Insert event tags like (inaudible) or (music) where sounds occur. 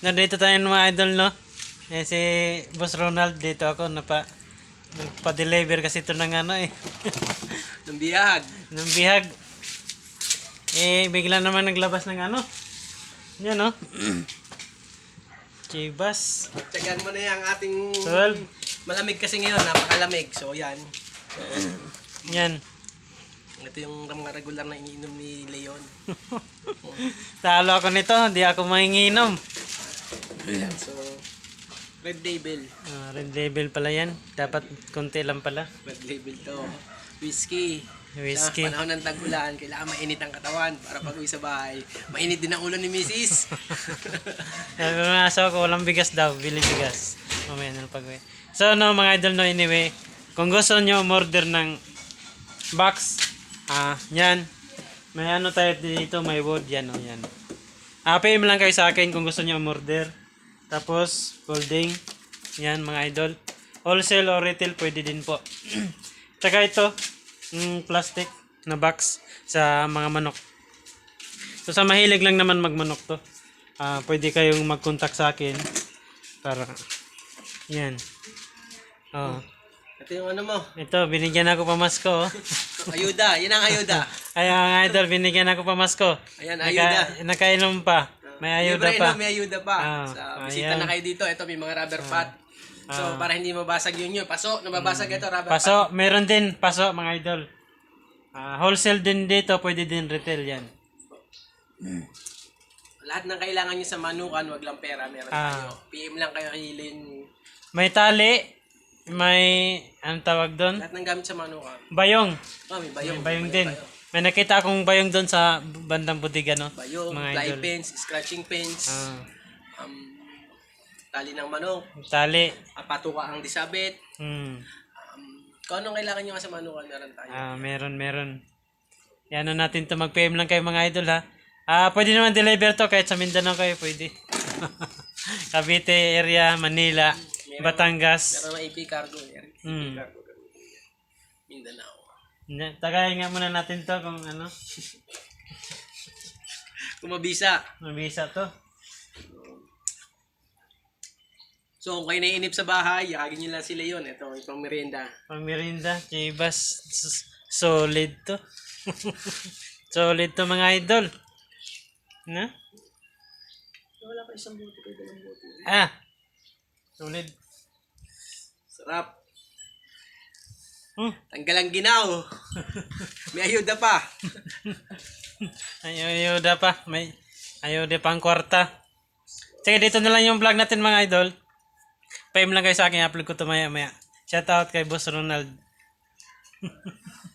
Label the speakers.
Speaker 1: Nandito tayo mga idol, no? Eh, si Boss Ronald, dito ako, napa, nagpa-deliver kasi ito ng ano eh. (laughs)
Speaker 2: Ng biyag.
Speaker 1: ng bihag. Eh, bigla naman naglabas ng ano. Yan, no? (clears throat) Chibas.
Speaker 2: Tsagaan mo na yung ating...
Speaker 1: Twelve.
Speaker 2: Malamig kasi ngayon, napakalamig. So, yan. (clears throat)
Speaker 1: Yan.
Speaker 2: Ito yung mga regular na iniinom ni Leon. (laughs)
Speaker 1: Talo ako nito, hindi ako manginginom.
Speaker 2: Yan, so... Red label.
Speaker 1: Ah, red label pala yan. Dapat konti lang pala.
Speaker 2: Red label to. Whiskey.
Speaker 1: Whiskey.
Speaker 2: Sa panahon ng tag-ulan, kailangan mainit ang katawan para pag uwi sa bahay. Mainit din ang ulo ni Mrs. (laughs)
Speaker 1: Sabi ko nga, so ko walang bigas daw, bili bigas. Mamaya na pag uwi. So no mga idol no anyway, kung gusto nyo umorder ng box, ah, yan. May ano tayo dito, may wood yan, oh, yan. Ah, PM lang kayo sa akin kung gusto nyo umorder. Tapos, folding. Yan mga idol. Wholesale or retail pwede din po. (clears throat) Tsaka ito, mm, plastic na box sa mga manok. So sa mahilig lang naman magmanok to. Ah, pwede kayong mag-contact sa akin para yan. Oh.
Speaker 2: Ito yung ano mo.
Speaker 1: Ito, binigyan ako pamasko. Oh. (laughs)
Speaker 2: Ayuda. Yan ang ayuda.
Speaker 1: Ay, mga idol, binigyan ako pamasko.
Speaker 2: Ayan, ayuda.
Speaker 1: Naka, nakainom pa. May ayuda
Speaker 2: Libre,
Speaker 1: pa.
Speaker 2: no? May ayuda pa.
Speaker 1: Ah,
Speaker 2: so,
Speaker 1: ayan.
Speaker 2: bisita na kayo dito. Ito, may mga rubber pot. So, para hindi mabasag yun yun. Paso, nababasag ito, rubber pot.
Speaker 1: Paso, meron din paso mga idol. Ah, wholesale din dito, pwede din retail yan.
Speaker 2: Lahat ng kailangan nyo sa manukan, wag lang pera, meron
Speaker 1: Ah.
Speaker 2: tayo. PM lang kayo kay Lynn.
Speaker 1: May tali, may anong tawag doon?
Speaker 2: Lahat ng gamit sa manukan.
Speaker 1: Bayong.
Speaker 2: Oh, may bayong.
Speaker 1: May bayong din. May nakita akong bayong doon sa bandang budiga, no?
Speaker 2: Bayong,
Speaker 1: Mga
Speaker 2: fly
Speaker 1: idol.
Speaker 2: pins, scratching pins,
Speaker 1: Ah,
Speaker 2: um, tali ng manok,
Speaker 1: tali.
Speaker 2: apatuka ang disabit.
Speaker 1: Hmm.
Speaker 2: Um, kung anong kailangan nyo nga sa manukan, meron tayo.
Speaker 1: Ah, meron, meron. Yan na natin to. Mag-PM lang kayo mga idol, ha? Ah, pwede naman deliver to kahit sa Mindanao kayo, pwede. (laughs) Cavite area, Manila, Batangas.
Speaker 2: Meron ng AP cargo. Meron
Speaker 1: Hmm.
Speaker 2: cargo. Mindanao.
Speaker 1: Tagayin nga muna natin to kung ano,
Speaker 2: Kumabisa.
Speaker 1: mabisa to.
Speaker 2: So, kung kayo naiinip sa bahay, yakagin nyo lang sila yun. Ito, itong merienda.
Speaker 1: Pang chibas, solid to. (laughs) solid to mga idol. Na?
Speaker 2: Wala pa isang buti, lang buti.
Speaker 1: Ah, solid.
Speaker 2: Sarap.
Speaker 1: Hmm.
Speaker 2: Tanggal ang ginaw. May ayuda pa.
Speaker 1: Ay, ayuda pa. May ayuda pang kwarta. Sige, dito na lang yung vlog natin mga idol. PM lang kayo sa akin. upload ko to maya maya. Shout out kay Boss Ronald. (laughs)